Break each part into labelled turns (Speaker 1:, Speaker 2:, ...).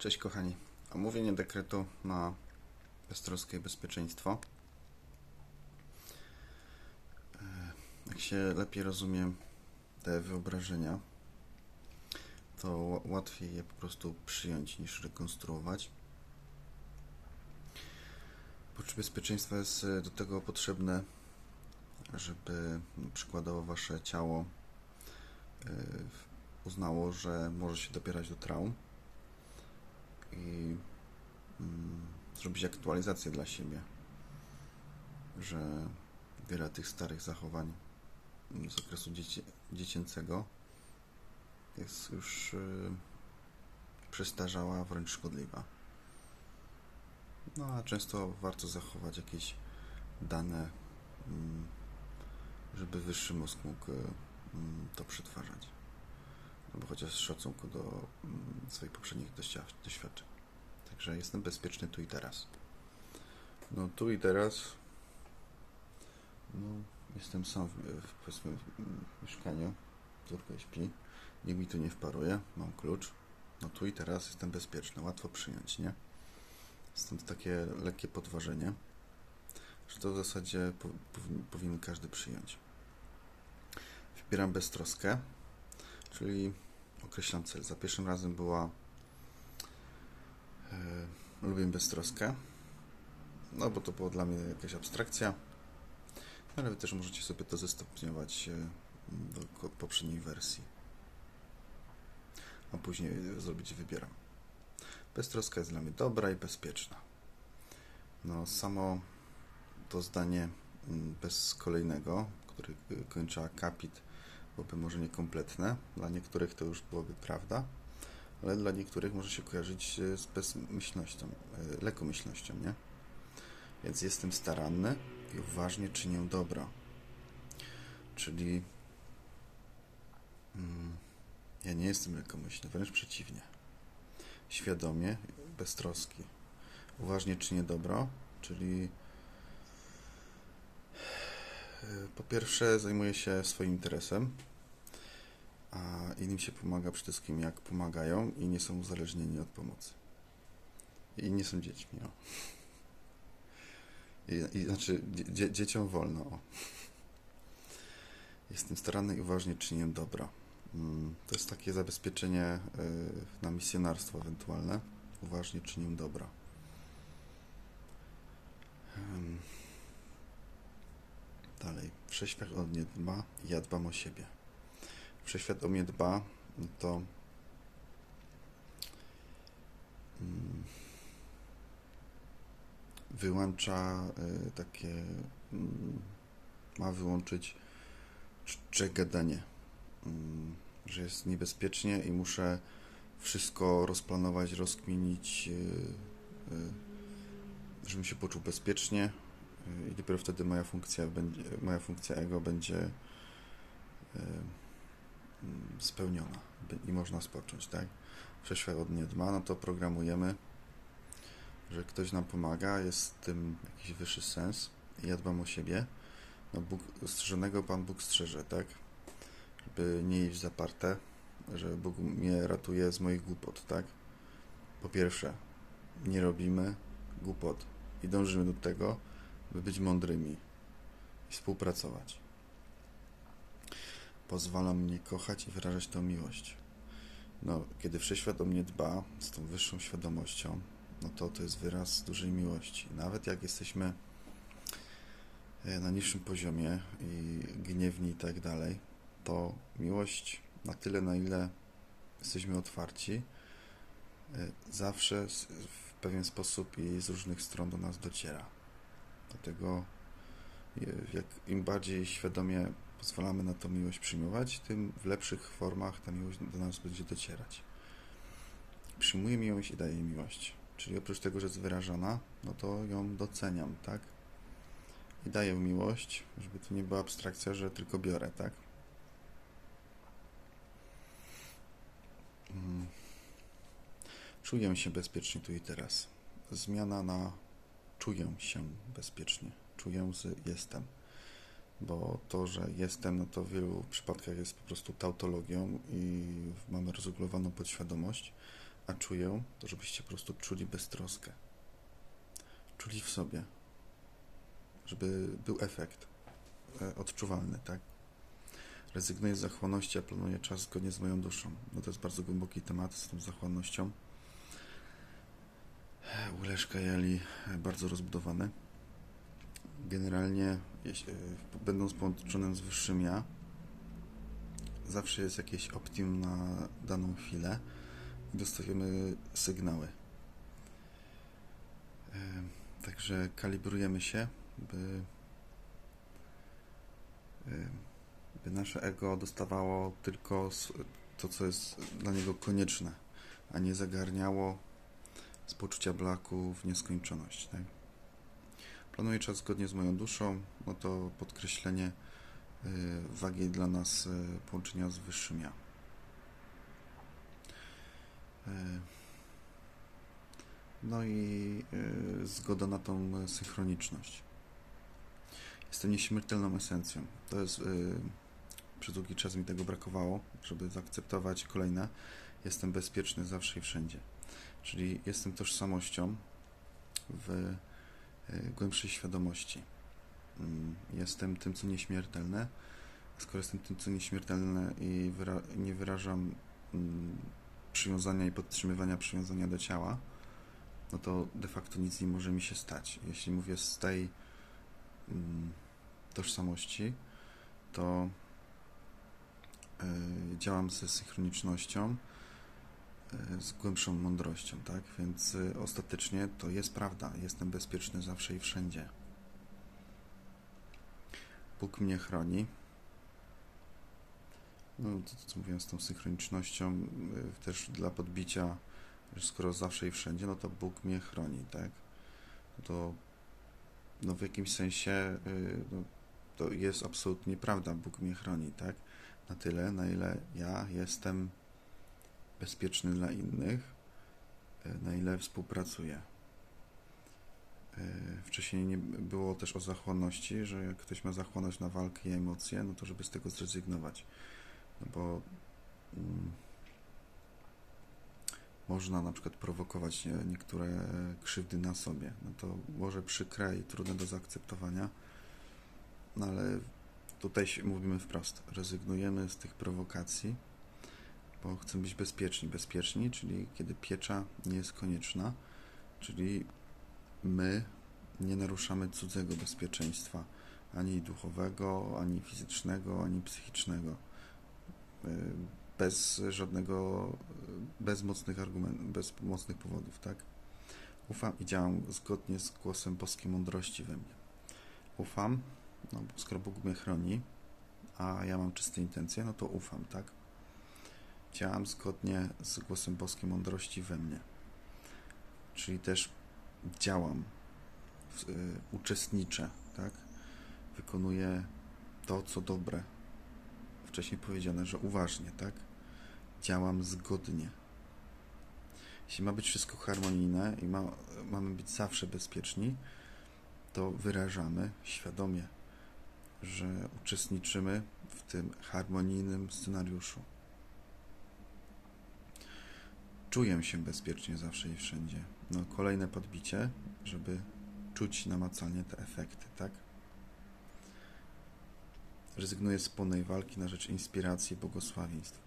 Speaker 1: Cześć kochani. Omówienie dekretu na beztroskie bezpieczeństwo. E, Jak się lepiej rozumie te wyobrażenia, to łatwiej je po prostu przyjąć niż rekonstruować. Poczucie bezpieczeństwa jest e, do tego potrzebne, żeby przykładowo wasze ciało e, uznało, że może się dopierać do traum i mm, zrobić aktualizację dla siebie, że wiele tych starych zachowań z okresu dzieci, dziecięcego jest już y, przestarzała, wręcz szkodliwa. No a często warto zachować jakieś dane, mm, żeby wyższy mózg mógł y, mm, to przetwarzać. No bo chociaż z szacunku do mm, swoich poprzednich doświadczeń. Także jestem bezpieczny tu i teraz. No tu i teraz no, jestem sam w, w, powiedzmy, w mieszkaniu. Córka śpi. Nikt mi tu nie wparuje. Mam klucz. No tu i teraz jestem bezpieczny. Łatwo przyjąć, nie? Stąd takie lekkie podważenie, że to w zasadzie po, powin, powinien każdy przyjąć. Wybieram beztroskę, czyli określam cel. Za pierwszym razem była e, lubię beztroskę, no bo to było dla mnie jakaś abstrakcja, ale wy też możecie sobie to zestopniować e, do poprzedniej wersji, a później zrobić wybieram. Beztroska jest dla mnie dobra i bezpieczna. No samo to zdanie mm, bez kolejnego, który y, kończy akapit, byłoby może niekompletne. Dla niektórych to już byłoby prawda, ale dla niektórych może się kojarzyć e, z bezmyślnością, e, lekkomyślnością, nie? Więc jestem staranny i uważnie czynię dobro. Czyli mm, ja nie jestem lekkomyślny, wręcz przeciwnie. Świadomie, bez troski. Uważnie czynię dobro, czyli e, po pierwsze zajmuję się swoim interesem, a innym się pomaga przede wszystkim jak pomagają i nie są uzależnieni od pomocy. I nie są dziećmi, o. I, i znaczy, dzie, dzieciom wolno, o. Jestem staranny i uważnie czynię dobro. Mm, To jest takie zabezpieczenie y, na misjonarstwo ewentualne. Uważnie czynię dobro. Em, Dalej. Wszechświat o mnie dba, ja dbam o siebie. Mnie dba, no to mm, wyłącza y, takie, mm, ma wyłączyć czcze gadanie, mm, że jest niebezpiecznie i muszę wszystko rozplanować, rozkminić, y, y, żebym się poczuł bezpiecznie i dopiero wtedy moja funkcja moja funkcja ego będzie spełniona by- i można spocząć, tak? Wszechświat od mnie dba, no to programujemy, że ktoś nam pomaga, jest w tym jakiś wyższy sens i ja dbam o siebie. No Bóg, strzeżonego Pan Bóg strzeże, tak? Żeby nie iść zaparte, że Bóg mnie ratuje z moich głupot, tak? Po pierwsze, nie robimy głupot i dążymy do tego, by być mądrymi i współpracować pozwala mnie kochać i wyrażać tą miłość. No, kiedy wszechświat o mnie dba z tą wyższą świadomością, no to to jest wyraz dużej miłości. Nawet jak jesteśmy e, na niższym poziomie i gniewni i tak dalej, to miłość na tyle, na ile jesteśmy otwarci, e, zawsze w pewien sposób i z różnych stron do nas dociera. Dlatego jak im bardziej świadomie pozwalamy na tą miłość przyjmować, tym w lepszych formach ta miłość do nas będzie docierać. Przyjmuję miłość i daję miłość. Czyli oprócz tego, że jest wyrażona, no to ją doceniam, tak? I daję miłość, żeby to nie była abstrakcja, że tylko biorę, tak? Mm. Czuję się bezpiecznie tu i teraz. Zmiana na czuję się bezpiecznie. Czuję z jestem bo to, że jestem, no to w wielu przypadkach jest po prostu tautologią i mamy rozregulowaną podświadomość, a czuję, to żebyście po prostu czuli beztroskę. Czuli w sobie, żeby był efekt e, odczuwalny, tak? Rezygnuję z zachłanności, a planuję czas zgodnie z moją duszą. No to jest bardzo głęboki temat z tą zachłannością. U Leszka Jali e, bardzo rozbudowany. Generalnie, e, będąc połączonym z wyższym ja, zawsze jest jakieś optimum na daną chwilę i dostajemy sygnały. E, Także kalibrujemy się, by, e, by nasze ego dostawało tylko to, co jest dla niego konieczne, a nie zagarniało z poczucia braku w nieskończoność. Tak? Planuję czas zgodnie z moją duszą, no to podkreślenie y, wagi dla nas y, połączenia z wyższym ja. Y, No i zgoda na tą synchroniczność. Jestem nieśmiertelną esencją. To jest. Przez długi czas mi tego brakowało, żeby zaakceptować kolejne. Jestem bezpieczny zawsze i wszędzie. Czyli jestem tożsamością w głębszej świadomości. Mm, Jestem tym, co nieśmiertelne. Skoro jestem tym, co nieśmiertelne i wyra- nie wyrażam mm, przywiązania i podtrzymywania przywiązania do ciała, no to de facto nic nie może mi się stać. Jeśli mówię z tej mm, tożsamości, to y, działam ze synchronicznością, z głębszą mądrością, tak? Więc y, ostatecznie to jest prawda. Jestem bezpieczny zawsze i wszędzie. Bóg mnie chroni. No, to, to co mówiłem z tą synchronicznością, y, też dla podbicia, że skoro zawsze i wszędzie, no to Bóg mnie chroni, tak? No to no w jakimś sensie y, no, to jest absolutnie prawda, Bóg mnie chroni, tak? Na tyle, na ile ja jestem bezpieczny dla innych, y, na ile współpracuję. Y, Wcześniej nie było też o zachłanności, że jak ktoś ma zachłanność na walkę i emocje, no to żeby z tego zrezygnować. No bo mm, można na przykład prowokować nie, niektóre krzywdy na sobie. No to może przykre i trudne do zaakceptowania, no ale tutaj mówimy wprost. Rezygnujemy z tych prowokacji, bo chcemy być bezpieczni. Bezpieczni, czyli kiedy piecza nie jest konieczna, czyli my nie naruszamy cudzego bezpieczeństwa, ani duchowego, ani fizycznego, ani psychicznego. Y, Bez żadnego, y, bez mocnych argumentów, bez mocnych powodów, tak? Ufam i działam zgodnie z głosem boskiej mądrości we mnie. Ufam, no skoro Bóg mnie chroni, a ja mam czyste intencje, no to ufam, tak? Działam zgodnie z głosem boskiej mądrości we mnie. Czyli też działam, y, uczestniczę, tak? Wykonuję to, co dobre. Wcześniej powiedziane, że uważnie, tak? Działam zgodnie. Jeśli ma być wszystko harmonijne i ma, mamy być zawsze bezpieczni, to wyrażamy świadomie, że uczestniczymy w tym harmonijnym scenariuszu. Czuję się bezpiecznie zawsze i wszędzie. No, kolejne podbicie, żeby czuć namacalnie te efekty, tak? Rezygnuję z pełnej walki na rzecz inspiracji i błogosławieństw.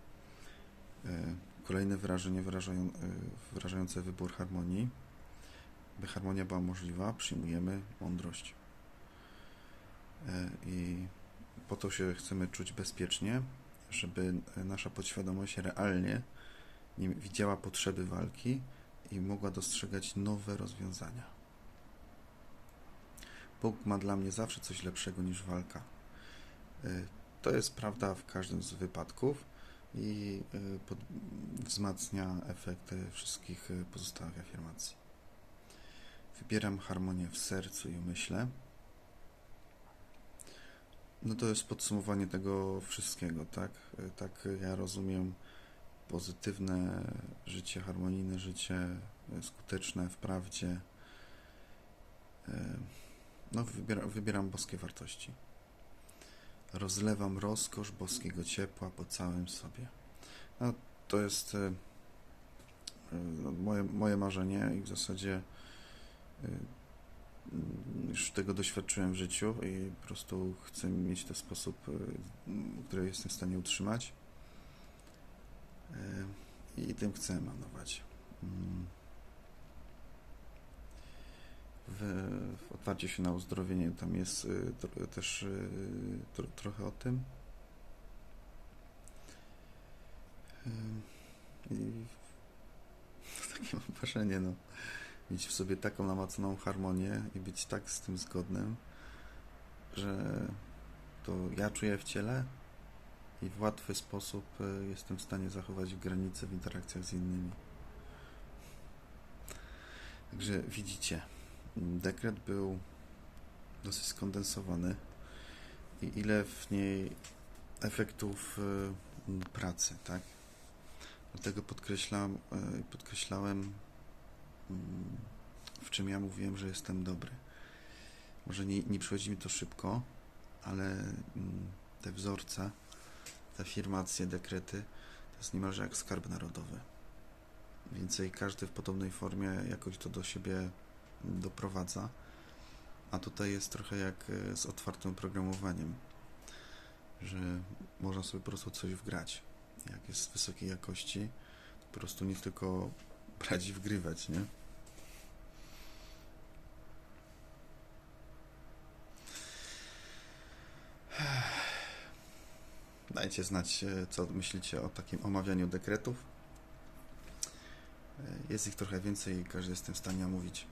Speaker 1: E, Kolejne wyrażenie wyrażają, e, wyrażające wybór harmonii. By harmonia była możliwa, przyjmujemy mądrość. E, I po to się chcemy czuć bezpiecznie, żeby nasza podświadomość realnie nie widziała potrzeby walki i mogła dostrzegać nowe rozwiązania. Bóg ma dla mnie zawsze coś lepszego niż walka. Y, To jest prawda w każdym z wypadków i y, pod, wzmacnia efekty wszystkich y, pozostałych afirmacji. Wybieram harmonię w sercu i umyśle. No to jest podsumowanie tego wszystkiego, tak? Tak ja rozumiem pozytywne życie, harmonijne życie, y, skuteczne w prawdzie. Y, No, wybieram, wybieram boskie wartości. Rozlewam rozkosz boskiego ciepła po całym sobie. No, to jest y, no, moje, moje marzenie i w zasadzie mm, już tego doświadczyłem w życiu i po prostu chcę mieć w sposób, który jestem w stanie utrzymać. Y, I tym chcę emanować. Mm. W, w otwarciu się na uzdrowienie tam jest y, też y, tro, trochę o tym. I takie mam wrażenie, no, mieć w sobie taką namacalną harmonię i być tak z tym zgodnym, że to ja czuję w ciele i w łatwy sposób y, jestem w stanie zachować granice w interakcjach z innymi. Także widzicie, dekret był dosyć skondensowany i ile w niej efektów y, pracy, tak? Dlatego podkreślam, y, podkreślałem, mm, w czym ja mówiłem, że jestem dobry. Może nie, nie przychodzi mi to szybko, ale mm, te wzorce, te afirmacje, dekrety, to jest niemalże jak skarb narodowy. Więcej każdy w podobnej formie jakoś to do siebie doprowadza. A tutaj jest trochę jak e, z otwartym oprogramowaniem, że można sobie po prostu coś wgrać. Jak jest wysokiej jakości, to po prostu nie tylko brać i wgrywać, nie? Dajcie znać, e, co myślicie o takim omawianiu dekretów. E, Jest ich trochę więcej i każdy jest w tym w stanie omówić.